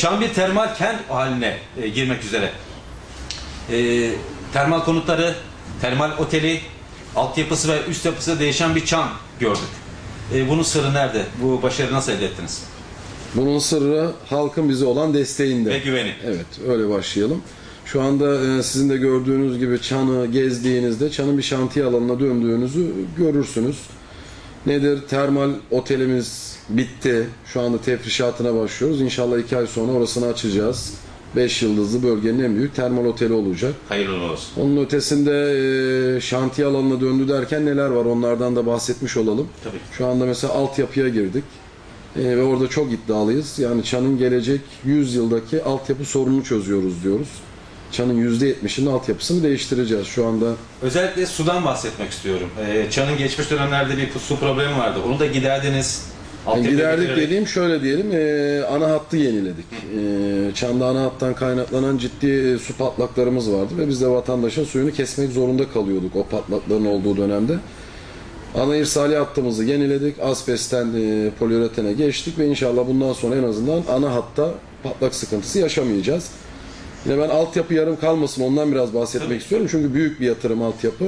Çam bir termal kent haline e, girmek üzere. E, termal konutları, termal oteli, altyapısı ve üst yapısı değişen bir çam gördük. E, bunun sırrı nerede? Bu başarıyı nasıl elde ettiniz? Bunun sırrı halkın bize olan desteğinde. Ve güveni. Evet, öyle başlayalım. Şu anda e, sizin de gördüğünüz gibi Çan'ı gezdiğinizde Çan'ın bir şantiye alanına döndüğünüzü görürsünüz. Nedir? Termal otelimiz bitti. Şu anda tefrişatına başlıyoruz. İnşallah iki ay sonra orasını açacağız. 5 yıldızlı bölgenin en büyük termal oteli olacak. Hayırlı olsun. Onun ötesinde e, şantiye alanına döndü derken neler var onlardan da bahsetmiş olalım. Tabii. Şu anda mesela altyapıya girdik. E, ve orada çok iddialıyız. Yani Çan'ın gelecek 100 yıldaki altyapı sorununu çözüyoruz diyoruz. Çan'ın %70'inin altyapısını değiştireceğiz. Şu anda Özellikle sudan bahsetmek istiyorum. E, Çan'ın geçmiş dönemlerde bir su problemi vardı. Onu da giderdiniz. Yani giderdik gidererek- dediğim şöyle diyelim e, ana hattı yeniledik. E, Çan'da ana hattan kaynaklanan ciddi e, su patlaklarımız vardı ve biz de vatandaşın suyunu kesmek zorunda kalıyorduk o patlakların olduğu dönemde. Ana irsali hattımızı yeniledik. Asbestten e, poliüretene geçtik ve inşallah bundan sonra en azından ana hatta patlak sıkıntısı yaşamayacağız. Yine ben altyapı yarım kalmasın ondan biraz bahsetmek Tabii. istiyorum. Çünkü büyük bir yatırım altyapı.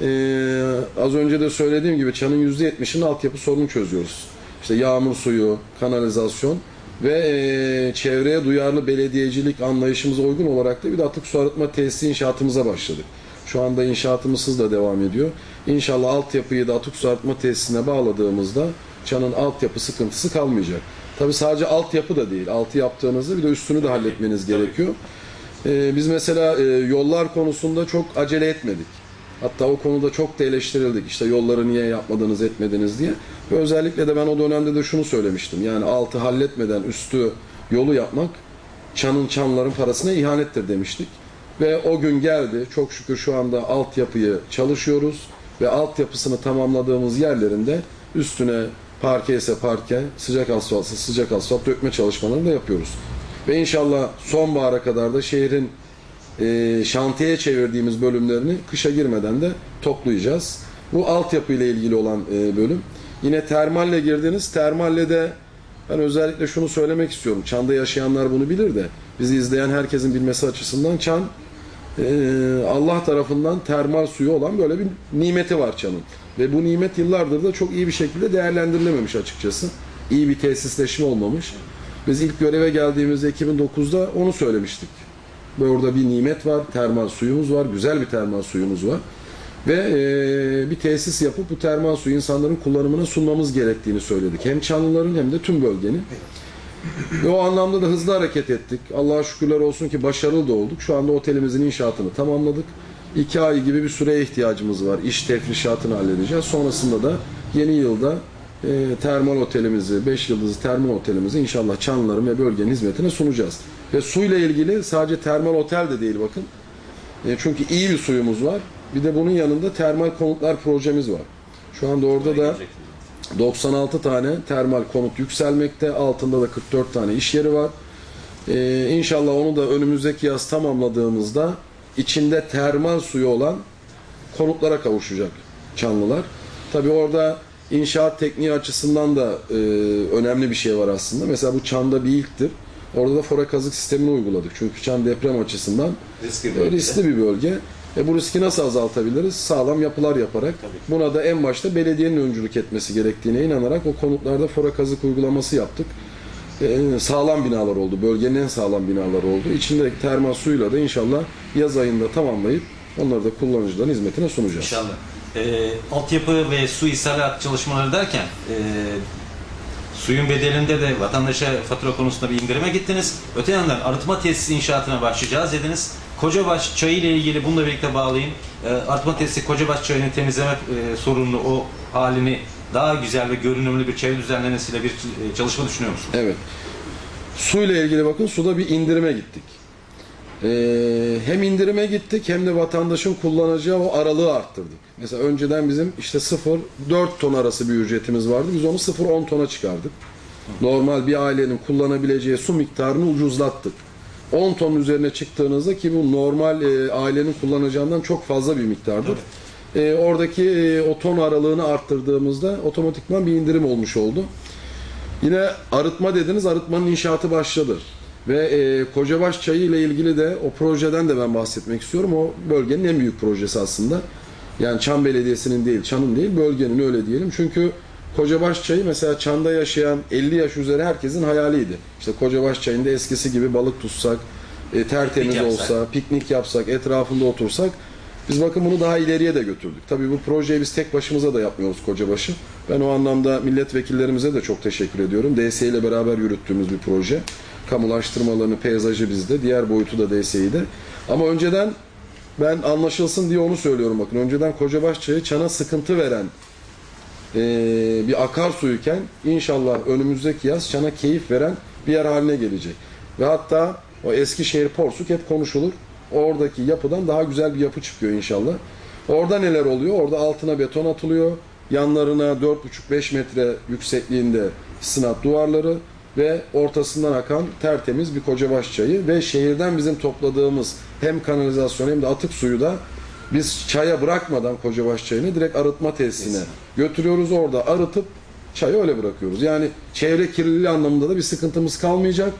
Ee, az önce de söylediğim gibi Çan'ın %70'inin altyapı sorunu çözüyoruz. İşte yağmur suyu, kanalizasyon ve e, çevreye duyarlı belediyecilik anlayışımıza uygun olarak da bir de atık su arıtma tesisi inşaatımıza başladık. Şu anda inşaatımız hızla devam ediyor. İnşallah altyapıyı da atık su arıtma tesisine bağladığımızda Çan'ın altyapı sıkıntısı kalmayacak. Tabi sadece altyapı da değil. Altı yaptığınızda bir de üstünü de halletmeniz gerekiyor. Ee, biz mesela e, yollar konusunda çok acele etmedik. Hatta o konuda çok da eleştirildik. İşte yolları niye yapmadınız, etmediniz diye. Ve özellikle de ben o dönemde de şunu söylemiştim. Yani altı halletmeden üstü yolu yapmak çanın çanların parasına ihanettir demiştik. Ve o gün geldi. Çok şükür şu anda altyapıyı çalışıyoruz ve altyapısını tamamladığımız yerlerinde üstüne parke ise parke, sıcak asfaltsa sıcak asfalt dökme çalışmalarını da yapıyoruz. Ve inşallah sonbahara kadar da şehrin e, şantiyeye çevirdiğimiz bölümlerini kışa girmeden de toplayacağız. Bu altyapı ile ilgili olan e, bölüm. Yine termalle girdiniz. Termalle de ben özellikle şunu söylemek istiyorum. Çan'da yaşayanlar bunu bilir de bizi izleyen herkesin bilmesi açısından Çan e, Allah tarafından termal suyu olan böyle bir nimeti var Çan'ın. Ve bu nimet yıllardır da çok iyi bir şekilde değerlendirilememiş açıkçası. İyi bir tesisleşme olmamış. Biz ilk göreve geldiğimizde 2009'da onu söylemiştik. Ve orada bir nimet var, termal suyumuz var, güzel bir termal suyumuz var. Ve e, bir tesis yapıp bu termal suyu insanların kullanımına sunmamız gerektiğini söyledik. Hem Çanlıların hem de tüm bölgenin. Ve o anlamda da hızlı hareket ettik. Allah'a şükürler olsun ki başarılı da olduk. Şu anda otelimizin inşaatını tamamladık. İki ay gibi bir süreye ihtiyacımız var. İş tefrişatını halledeceğiz. Sonrasında da yeni yılda e, termal otelimizi, 5 yıldızlı termal otelimizi inşallah Çanlıların ve bölgenin hizmetine sunacağız. Ve suyla ilgili sadece termal otel de değil bakın. E, çünkü iyi bir suyumuz var. Bir de bunun yanında termal konutlar projemiz var. Şu anda orada da 96 tane termal konut yükselmekte. Altında da 44 tane iş yeri var. Ee, inşallah onu da önümüzdeki yaz tamamladığımızda içinde termal suyu olan konutlara kavuşacak Çanlılar. Tabii orada inşaat tekniği açısından da e, önemli bir şey var aslında. Mesela bu Çan'da bir ilktir. Orada da fora kazık sistemini uyguladık. Çünkü Çan deprem açısından Riskli e, bölge. riskli bir bölge. E bu riski nasıl azaltabiliriz? Sağlam yapılar yaparak. Tabii. Buna da en başta belediyenin öncülük etmesi gerektiğine inanarak o konutlarda fora kazık uygulaması yaptık. E, sağlam binalar oldu. Bölgenin en sağlam binaları oldu. İçindeki termal suyla da inşallah yaz ayında tamamlayıp onları da kullanıcıların hizmetine sunacağız. İnşallah. E, altyapı ve su ishalat çalışmaları derken e, suyun bedelinde de vatandaşa fatura konusunda bir indirime gittiniz. Öte yandan arıtma tesisi inşaatına başlayacağız dediniz. Kocabaş çayı ile ilgili bununla birlikte bağlayayım. E, arıtma tesisi Kocabaş çayını temizleme e, sorununu, o halini daha güzel ve görünümlü bir çevre düzenlemesiyle bir e, çalışma düşünüyor musunuz? Evet. Suyla ilgili bakın suda bir indirime gittik. Ee, hem indirime gittik hem de vatandaşın kullanacağı o aralığı arttırdık. Mesela önceden bizim işte 0-4 ton arası bir ücretimiz vardı. Biz onu 0-10 tona çıkardık. Normal bir ailenin kullanabileceği su miktarını ucuzlattık. 10 ton üzerine çıktığınızda ki bu normal e, ailenin kullanacağından çok fazla bir miktardır. E, oradaki e, o ton aralığını arttırdığımızda otomatikman bir indirim olmuş oldu. Yine arıtma dediniz, arıtmanın inşaatı başladı. Ve e, Kocabaş Çayı ile ilgili de o projeden de ben bahsetmek istiyorum. O bölgenin en büyük projesi aslında. Yani Çan Belediyesi'nin değil, Çan'ın değil, bölgenin öyle diyelim. Çünkü Kocabaş Çayı mesela Çan'da yaşayan 50 yaş üzeri herkesin hayaliydi. İşte Kocabaş Çayı'nda eskisi gibi balık tutsak, e, tertemiz Piknik yapsak. olsa, piknik yapsak, etrafında otursak biz bakın bunu daha ileriye de götürdük. Tabii bu projeyi biz tek başımıza da yapmıyoruz Kocabaşı. Ben o anlamda milletvekillerimize de çok teşekkür ediyorum. DS ile beraber yürüttüğümüz bir proje. Kamulaştırmalarını, peyzajı bizde, diğer boyutu da DSİ'de. Ama önceden ben anlaşılsın diye onu söylüyorum bakın. Önceden Kocabaş Çayı çana sıkıntı veren eee, bir akarsuyken inşallah önümüzdeki yaz çana keyif veren bir yer haline gelecek. Ve hatta o Eskişehir Porsuk hep konuşulur. Oradaki yapıdan daha güzel bir yapı çıkıyor inşallah. Orada neler oluyor? Orada altına beton atılıyor. Yanlarına 4,5-5 metre yüksekliğinde sinat duvarları ve ortasından akan tertemiz bir Kocabaş çayı ve şehirden bizim topladığımız hem kanalizasyon hem de atık suyu da biz çaya bırakmadan Kocabaş çayını direkt arıtma tesisine götürüyoruz. Orada arıtıp çayı öyle bırakıyoruz. Yani çevre kirliliği anlamında da bir sıkıntımız kalmayacak.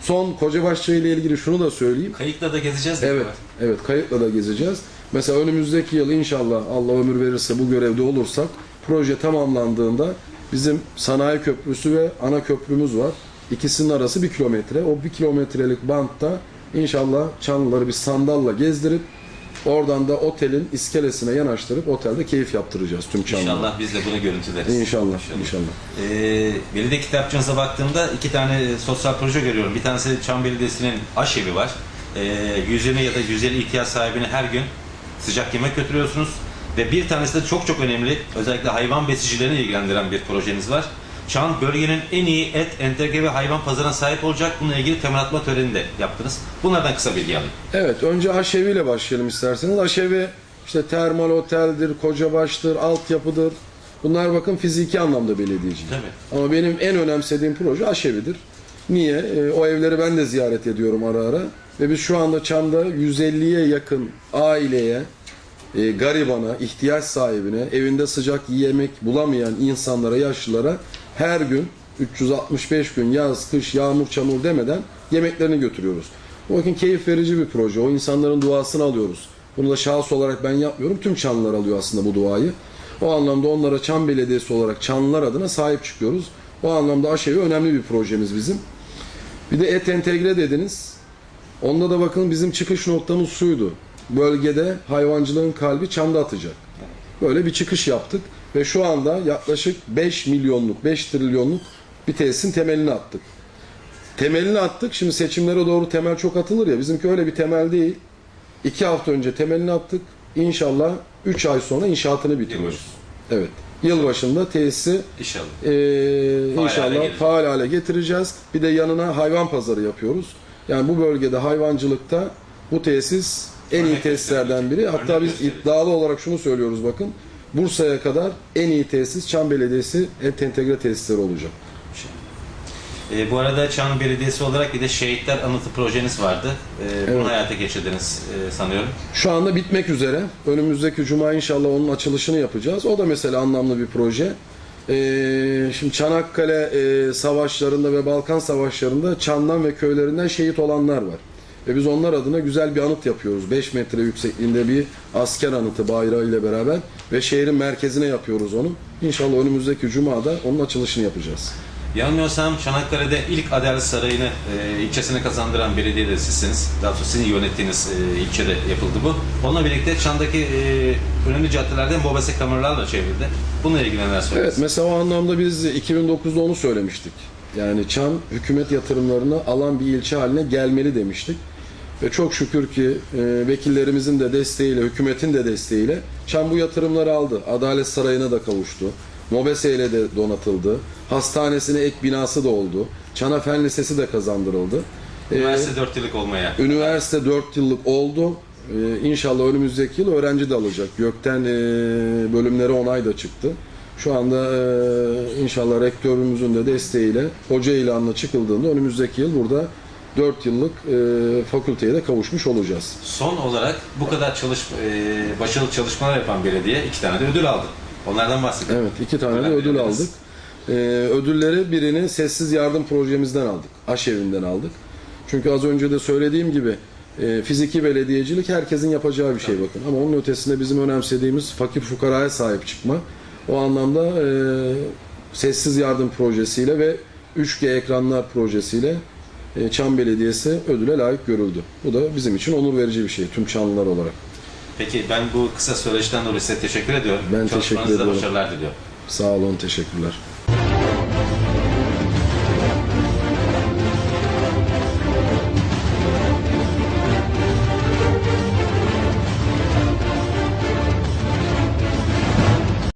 Son Kocabaş çayı ile ilgili şunu da söyleyeyim. Kayıkla da gezeceğiz. mi? Evet, evet kayıtla da gezeceğiz. Mesela önümüzdeki yıl inşallah Allah ömür verirse bu görevde olursak proje tamamlandığında bizim sanayi köprüsü ve ana köprümüz var. İkisinin arası bir kilometre. O bir kilometrelik bantta inşallah Çanlıları bir sandalla gezdirip oradan da otelin iskelesine yanaştırıp otelde keyif yaptıracağız tüm Çanlılara. İnşallah biz de bunu görüntüleriz. İnşallah, inşallah. Ee, belediye kitapçınıza baktığımda iki tane sosyal proje görüyorum. Bir tanesi Çam Belediyesi'nin aşevi var. Ee, 120 ya da 150 ihtiyaç sahibine her gün sıcak yemek götürüyorsunuz. Ve bir tanesi de çok çok önemli, özellikle hayvan besicilerini ilgilendiren bir projeniz var. Çan bölgenin en iyi et, entegre ve hayvan pazarına sahip olacak. Bununla ilgili temel atma töreni de yaptınız. Bunlardan kısa bilgi alayım. Evet, önce aşevi ile başlayalım isterseniz. Aşevi işte termal oteldir, kocabaştır, altyapıdır. Bunlar bakın fiziki anlamda belediyeci. Tabii. Ama benim en önemsediğim proje aşevidir. Niye? Ee, o evleri ben de ziyaret ediyorum ara ara. Ve biz şu anda Çam'da 150'ye yakın aileye, e, garibana, ihtiyaç sahibine, evinde sıcak yemek bulamayan insanlara, yaşlılara her gün 365 gün yaz, kış, yağmur, çamur demeden yemeklerini götürüyoruz. Bu bakın keyif verici bir proje. O insanların duasını alıyoruz. Bunu da şahıs olarak ben yapmıyorum. Tüm Çanlılar alıyor aslında bu duayı. O anlamda onlara Çam Belediyesi olarak Çanlılar adına sahip çıkıyoruz. O anlamda aşevi önemli bir projemiz bizim. Bir de et entegre dediniz. Onda da bakın bizim çıkış noktamız şuydu. Bölgede hayvancılığın kalbi Çam'da atacak. Böyle bir çıkış yaptık ve şu anda yaklaşık 5 milyonluk, 5 trilyonluk bir tesisin temelini attık. Temelini attık. Şimdi seçimlere doğru temel çok atılır ya. Bizimki öyle bir temel değil. 2 hafta önce temelini attık. İnşallah 3 ay sonra inşaatını bitiriyoruz. Evet. Yılbaşında tesisi İnşallah. ee, hale inşallah gelecek. faal hale getireceğiz. Bir de yanına hayvan pazarı yapıyoruz. Yani bu bölgede hayvancılıkta bu tesis en iyi tesislerden biri. Hatta biz iddialı olarak şunu söylüyoruz bakın. Bursa'ya kadar en iyi tesis Çam Belediyesi entegre tesisleri olacak. Ee, bu arada Çan Belediyesi olarak bir de Şehitler Anıtı projeniz vardı. Bunu Evet. hayata geçirdiniz e, sanıyorum. Şu anda bitmek üzere. Önümüzdeki cuma inşallah onun açılışını yapacağız. O da mesela anlamlı bir proje. Ee, şimdi Çanakkale e, savaşlarında ve Balkan savaşlarında Çan'dan ve köylerinden şehit olanlar var. Ve biz onlar adına güzel bir anıt yapıyoruz. 5 metre yüksekliğinde bir asker anıtı bayrağı ile beraber ve şehrin merkezine yapıyoruz onu. İnşallah önümüzdeki cuma da onun açılışını yapacağız. Yanılmıyorsam Çanakkale'de ilk Adalet Sarayı'nı e, ilçesine kazandıran belediye de sizsiniz. Daha sonra sizin yönettiğiniz e, ilçede yapıldı bu. Onunla birlikte Çan'daki e, önemli caddelerden mobese kameralarla çevrildi. Bununla ilgili neler Evet söylüyorsunuz? mesela o anlamda biz 2009'da onu söylemiştik. Yani Çam hükümet yatırımlarını alan bir ilçe haline gelmeli demiştik. Ve çok şükür ki e, vekillerimizin de desteğiyle, hükümetin de desteğiyle Çam bu yatırımları aldı. Adalet Sarayı'na da kavuştu. Mobese ile de donatıldı. Hastanesine ek binası da oldu. Çana Fen Lisesi de kazandırıldı. E, Üniversite 4 yıllık olmaya. Üniversite 4 yıllık oldu. Ee, inşallah önümüzdeki yıl öğrenci de alacak. Gökten e, bölümlere onay da çıktı. Şu anda e, inşallah rektörümüzün de desteğiyle hoca ilanına çıkıldığında önümüzdeki yıl burada 4 yıllık e, fakülteye de kavuşmuş olacağız. Son olarak bu kadar çalış, e, başarılı çalışmalar yapan belediye iki tane de ödül aldı. Onlardan bahsedelim. Evet iki tane de Ödüller ödül veririz. aldık. Ee, ödülleri birini sessiz yardım projemizden aldık. Aşevinden aldık. Çünkü az önce de söylediğim gibi e, fiziki belediyecilik herkesin yapacağı bir şey bakın. Ama onun ötesinde bizim önemsediğimiz fakir fukaraya sahip çıkma. O anlamda e, sessiz yardım projesiyle ve 3G ekranlar projesiyle e, Çam Belediyesi ödüle layık görüldü. Bu da bizim için onur verici bir şey tüm Çamlılar olarak. Peki ben bu kısa söyleşiden dolayı size teşekkür ediyorum. Ben teşekkür ediyorum. başarılar diliyorum. Sağ olun, teşekkürler.